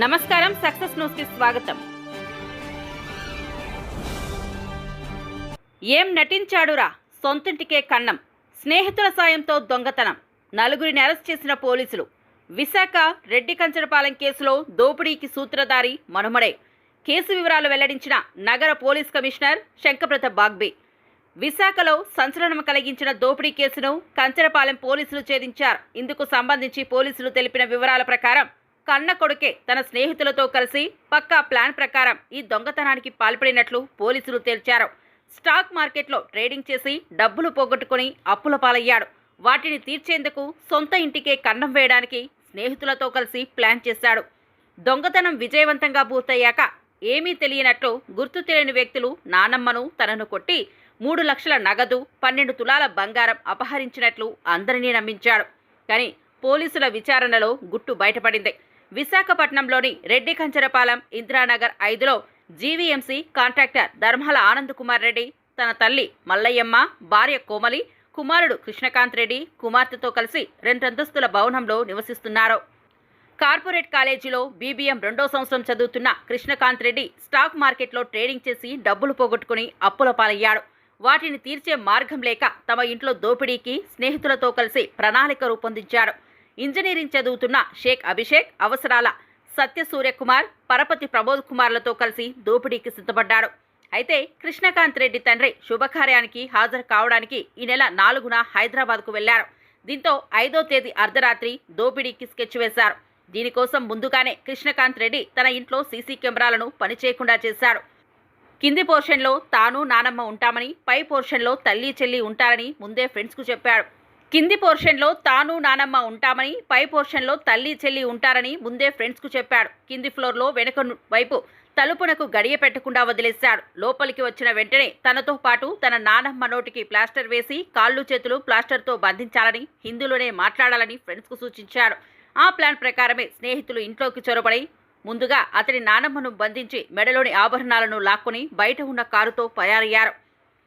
నమస్కారం సక్సెస్ న్యూస్కి స్వాగతం. ఏం నటించాడురా? సొంతింటికే కన్నం. స్నేహితుల సాయంతో దొంగతనం. నలుగురిని అరెస్ట్ చేసిన పోలీసులు. విశాఖ రెడ్డి కంచరపాలెం కేసులో దోపిడీకి సూత్రధారి మనుమడే. కేసు వివరాలు వెల్లడించిన నగర పోలీస్ కమిషనర్ శంకప్రత బాగ్బే. విశాఖలో సంచలనం కలిగించిన దోపిడీ కేసును కంచరపాలెం పోలీసులు ఛేదించారు. ఇందుకు సంబంధించి పోలీసులు తెలిపిన వివరాల ప్రకారం కన్న కొడుకే తన స్నేహితులతో కలిసి పక్కా ప్లాన్ ప్రకారం ఈ దొంగతనానికి పాల్పడినట్లు పోలీసులు తేల్చారు. స్టాక్ మార్కెట్లో ట్రేడింగ్ చేసి డబ్బులు పోగొట్టుకుని అప్పుల పాలయ్యాడు. వాటిని తీర్చేందుకు సొంత ఇంటికే కన్నం వేయడానికి స్నేహితులతో కలిసి ప్లాన్ చేశాడు. దొంగతనం విజయవంతంగా పూర్తయ్యాక ఏమీ తెలియనట్లు గుర్తు తెలియని వ్యక్తులు నానమ్మను తనను కొట్టి మూడు లక్షల నగదు పన్నెండు తులాల బంగారం అపహరించినట్లు అందరినీ నమ్మించాడు. కానీ పోలీసుల విచారణలో గుట్టు బయటపడింది. విశాఖపట్నంలోని రెడ్డి కంచరపాలెం ఇందిరానగర్ ఐదులో జీవీఎంసీ కాంట్రాక్టర్ ధర్మాల ఆనంద్ కుమార్ రెడ్డి తన తల్లి మల్లయ్యమ్మ భార్య కోమలి కుమారుడు కృష్ణకాంత్ రెడ్డి కుమార్తెతో కలిసి రెండంతస్తుల భవనంలో నివసిస్తున్నారు. కార్పొరేట్ కాలేజీలో బీబీఎం రెండో సంవత్సరం చదువుతున్న కృష్ణకాంత్ రెడ్డి స్టాక్ మార్కెట్లో ట్రేడింగ్ చేసి డబ్బులు పోగొట్టుకుని అప్పుల పాలయ్యాడు. వాటిని తీర్చే మార్గం లేక తమ ఇంట్లో దోపిడీకి స్నేహితులతో కలిసి ప్రణాళిక రూపొందించాడు. ఇంజనీరింగ్ చదువుతున్న షేక్ అభిషేక్ అవసరాల సత్య సూర్యకుమార్ పరపతి ప్రబోద్ కుమార్లతో కలిసి దోపిడీకి సిద్ధపడ్డాడు. అయితే కృష్ణకాంత్ రెడ్డి తండ్రి శుభకార్యానికి హాజరు కావడానికి ఈ నెల నాలుగున హైదరాబాద్కు వెళ్ళారు. దీంతో ఐదో తేదీ అర్ధరాత్రి దోపిడీకి స్కెచ్ వేశారు. దీనికోసం ముందుగానే కృష్ణకాంత్ రెడ్డి తన ఇంట్లో సీసీ కెమెరాలను పనిచేయకుండా చేశాడు కింది పోర్షన్లో తాను నానమ్మ ఉంటామని పై పోర్షన్లో తల్లి చెల్లి ఉంటారని ముందే ఫ్రెండ్స్కు చెప్పాడు. కింది పోర్షన్లో తాను నానమ్మ ఉంటామని పై పోర్షన్లో తల్లి చెల్లి ఉంటారని ముందే ఫ్రెండ్స్కు చెప్పాడు. కింది ఫ్లోర్లో వెనుక వైపు తలుపునకు గడియ పెట్టకుండా వదిలేశాడు. లోపలికి వచ్చిన వెంటనే తనతో పాటు తన నానమ్మ నోటికి ప్లాస్టర్ వేసి కాళ్ళు చేతులు ప్లాస్టర్తో బంధించాలని హిందీలోనే మాట్లాడాలని ఫ్రెండ్స్కు సూచించాడు. ఆ ప్లాన్ ప్రకారమే స్నేహితులు ఇంట్లోకి చొరబడి ముందుగా అతని నానమ్మను బంధించి మెడలోని ఆభరణాలను లాక్కొని బయట ఉన్న కారుతో తయారయ్యారు.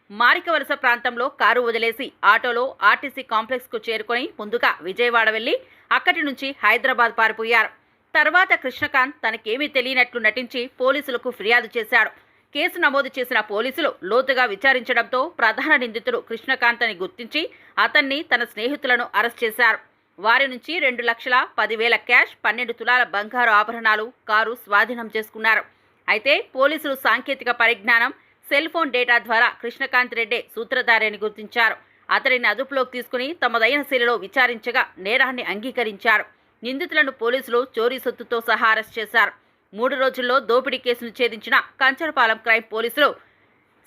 మారికవలస ప్రాంతంలో కారు వదిలేసి ఆటోలో ఆర్టీసీ కాంప్లెక్స్కు చేరుకొని ముందుగా విజయవాడ వెళ్ళి అక్కడి నుంచి హైదరాబాద్ పారిపోయారు. తర్వాత కృష్ణకాంత్ తనకేమీ తెలియనట్లు నటించి పోలీసులకు ఫిర్యాదు చేశాడు. కేసు నమోదు చేసిన పోలీసులు లోతుగా విచారించడంతో ప్రధాన నిందితుడు కృష్ణకాంత్ అని గుర్తించి అతన్ని తన స్నేహితులను అరెస్ట్ చేశారు. వారి నుంచి రెండు లక్షల పదివేల క్యాష్ పన్నెండు తులాల బంగారు ఆభరణాలు కారు స్వాధీనం చేసుకున్నారు. అయితే పోలీసులు సాంకేతిక పరిజ్ఞానం సెల్ ఫోన్ డేటా ద్వారా కృష్ణకాంత్ రెడ్డి సూత్రధారి అని గుర్తించారు. అతడిని అదుపులోకి తీసుకుని తమదైన శైలిలో విచారించగా నేరాన్ని అంగీకరించారు. నిందితులను పోలీసులు చోరీ సొత్తుతో సహా అరెస్ట్ చేశారు. మూడు రోజుల్లో దోపిడీ కేసును ఛేదించిన కంచరపాలెం క్రైమ్ పోలీసులు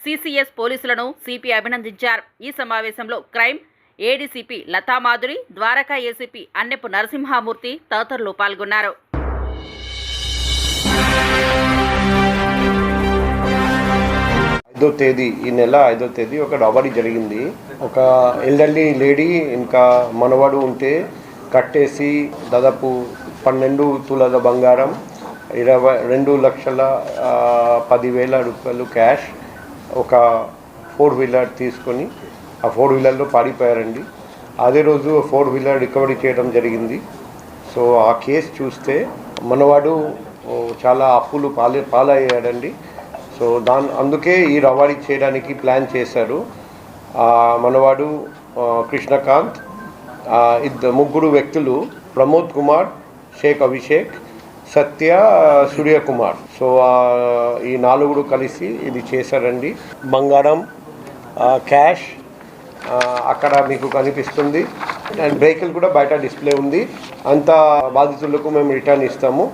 సిసిఎస్ పోలీసులను సిపి అభినందించారు. ఈ సమావేశంలో crime ADCP Lathamadhuri Dwaraka ACP Annepu Narasimhamurthy తదితరులు పాల్గొన్నారు. ఐదో తేదీ ఈ నెల ఐదో తేదీ ఒక రాబరీ జరిగింది. ఒక ఎల్డర్లీ లేడీ ఇంకా మనవాడు ఉంటే కట్టేసి దాదాపు పన్నెండు తులాల బంగారం ఇరవై రెండు లక్షల పదివేల రూపాయలు క్యాష్ ఒక ఫోర్ వీలర్ తీసుకొని ఆ ఫోర్ వీలర్లో పారిపోయారండి. అదే రోజు ఫోర్ వీలర్ రికవరీ చేయడం జరిగింది. సో ఆ కేసు చూస్తే మనవాడు చాలా అప్పులు పాలే పాలయ్యాడండి. సో దాని అందుకే ఈ రవాడీ చేయడానికి ప్లాన్ చేశారు. మనవాడు కృష్ణకాంత్ ఇద్దరు ముగ్గురు వ్యక్తులు ప్రమోద్ కుమార్ షేక్ అభిషేక్ సత్య సూర్యకుమార్ సో ఈ నాలుగురు కలిసి ఇది చేశారండి. బంగారం క్యాష్ అక్కడ మీకు కనిపిస్తుంది. అండ్ వెహికల్ కూడా బయట డిస్ప్లే ఉంది. అంత బాధితులకు మేము రిటర్న్ ఇస్తాము.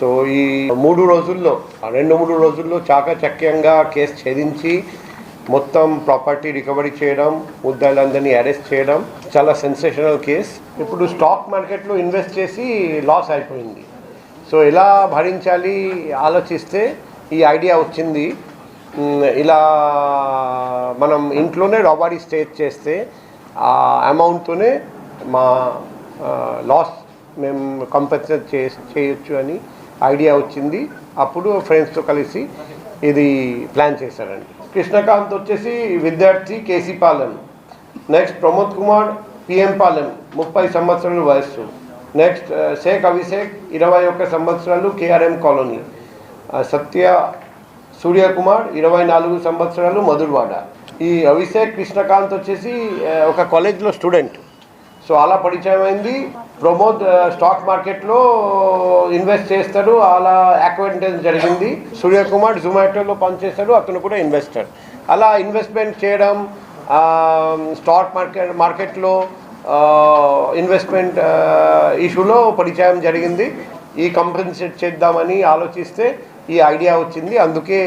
సో ఈ మూడు రోజుల్లో రెండు మూడు రోజుల్లో చాకచక్యంగా కేసు ఛేదించి మొత్తం ప్రాపర్టీ రికవరీ చేయడం ముద్దాయిలందరినీ అరెస్ట్ చేయడం చాలా సెన్సేషనల్ కేస్. ఇప్పుడు స్టాక్ మార్కెట్లో ఇన్వెస్ట్ చేసి లాస్ అయిపోయింది. సో ఎలా భరించాలి ఆలోచిస్తే ఈ ఐడియా వచ్చింది. ఇలా మనం ఇంట్లోనే రాబరీ స్టేజ్ చేస్తే ఆ అమౌంట్తోనే మా లాస్ మేము కంపెన్సేట్ చే చేయొచ్చు అని ఐడియా వచ్చింది. అప్పుడు ఫ్రెండ్స్తో కలిసి ఇది ప్లాన్ చేశారండి. కృష్ణకాంత్ వచ్చేసి విద్యార్థి KC Palem next Pramod Kumar PM Palem ముప్పై సంవత్సరాలు వయస్సు. నెక్స్ట్ uh, షేక్ అభిషేక్ ఇరవై ఒక్క సంవత్సరాలు KRM colony. Uh, Satya Suryakumar ఇరవై నాలుగు సంవత్సరాలు మధుర్వాడ ఈ అభిషేక్ కృష్ణకాంత్ వచ్చేసి uh, ఒక కాలేజ్లో స్టూడెంట్. సో అలా పరిచయం అయింది. ప్రమోద్ స్టాక్ మార్కెట్లో ఇన్వెస్ట్ చేస్తాడు. అలా యాక్వెంటెన్స్ జరిగింది. సూర్యకుమార్ జొమాటోలో పనిచేస్తాడు అతను కూడా ఇన్వెస్టర్ అలా ఇన్వెస్ట్మెంట్ చేయడం స్టాక్ మార్కెట్ మార్కెట్లో ఇన్వెస్ట్మెంట్ ఇష్యూలో పరిచయం జరిగింది. ఈ కంపెన్సేట్ చేద్దామని ఆలోచిస్తే ఈ ఐడియా వచ్చింది. అందుకే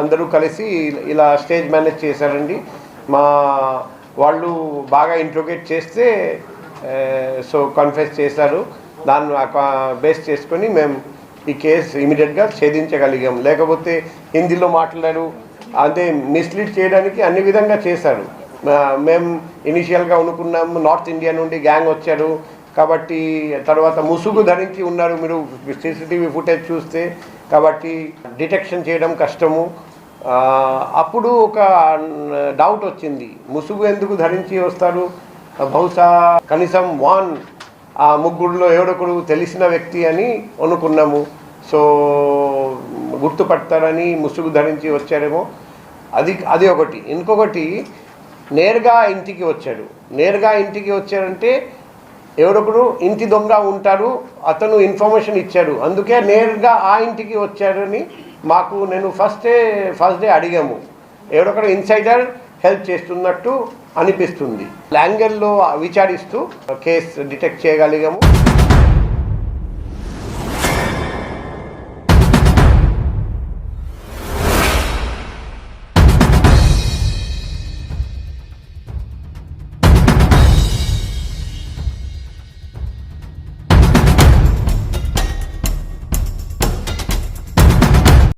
అందరూ కలిసి ఇలా స్టేజ్ మేనేజ్ చేశారండి. మా వాళ్ళు బాగా ఇంట్రోగేట్ చేస్తే సో కన్ఫెస్ చేశారు. దాన్ని బేస్ చేసుకొని మేము ఈ కేసు ఇమీడియట్గా ఛేదించగలిగాం. లేకపోతే హిందీలో మాట్లాడారు. అదే మిస్లీడ్ చేయడానికి అన్ని విధంగా చేశారు. మేము ఇనిషియల్గా అనుకున్నాం నార్త్ ఇండియా నుండి గ్యాంగ్ వచ్చారు. కాబట్టి తర్వాత ముసుగు ధరించి ఉన్నారు మీరు సీసీటీవీ ఫుటేజ్ చూస్తే. కాబట్టి డిటెక్షన్ చేయడం కష్టము. అప్పుడు ఒక డౌట్ వచ్చింది. ముసుగు ఎందుకు ధరించి వస్తారు? బహుశా కనీసం వాన్ ఆ ముగ్గురులో ఎవడొకడు తెలిసిన వ్యక్తి అని అనుకున్నాము. సో గుర్తుపడతారని ముసుగు ధరించి వచ్చారేమో. అది అది ఒకటి. ఇంకొకటి నేరుగా ఇంటికి వచ్చాడు. నేరుగా ఇంటికి వచ్చాడంటే ఎవరొకరు ఇంటి దొంగ ఉంటారు అతను ఇన్ఫర్మేషన్ ఇచ్చాడు. అందుకే నేరుగా ఆ ఇంటికి వచ్చాడని మాకు నేను ఫస్ట్ డే ఫస్ట్ డే అడిగాము. ఎవరొకరు ఇన్సైడర్ హెల్ప్ చేస్తున్నట్టు అనిపిస్తుంది. లాంగెల్లో విచారిస్తూ కేసు డిటెక్ట్ చేయగలిగాము.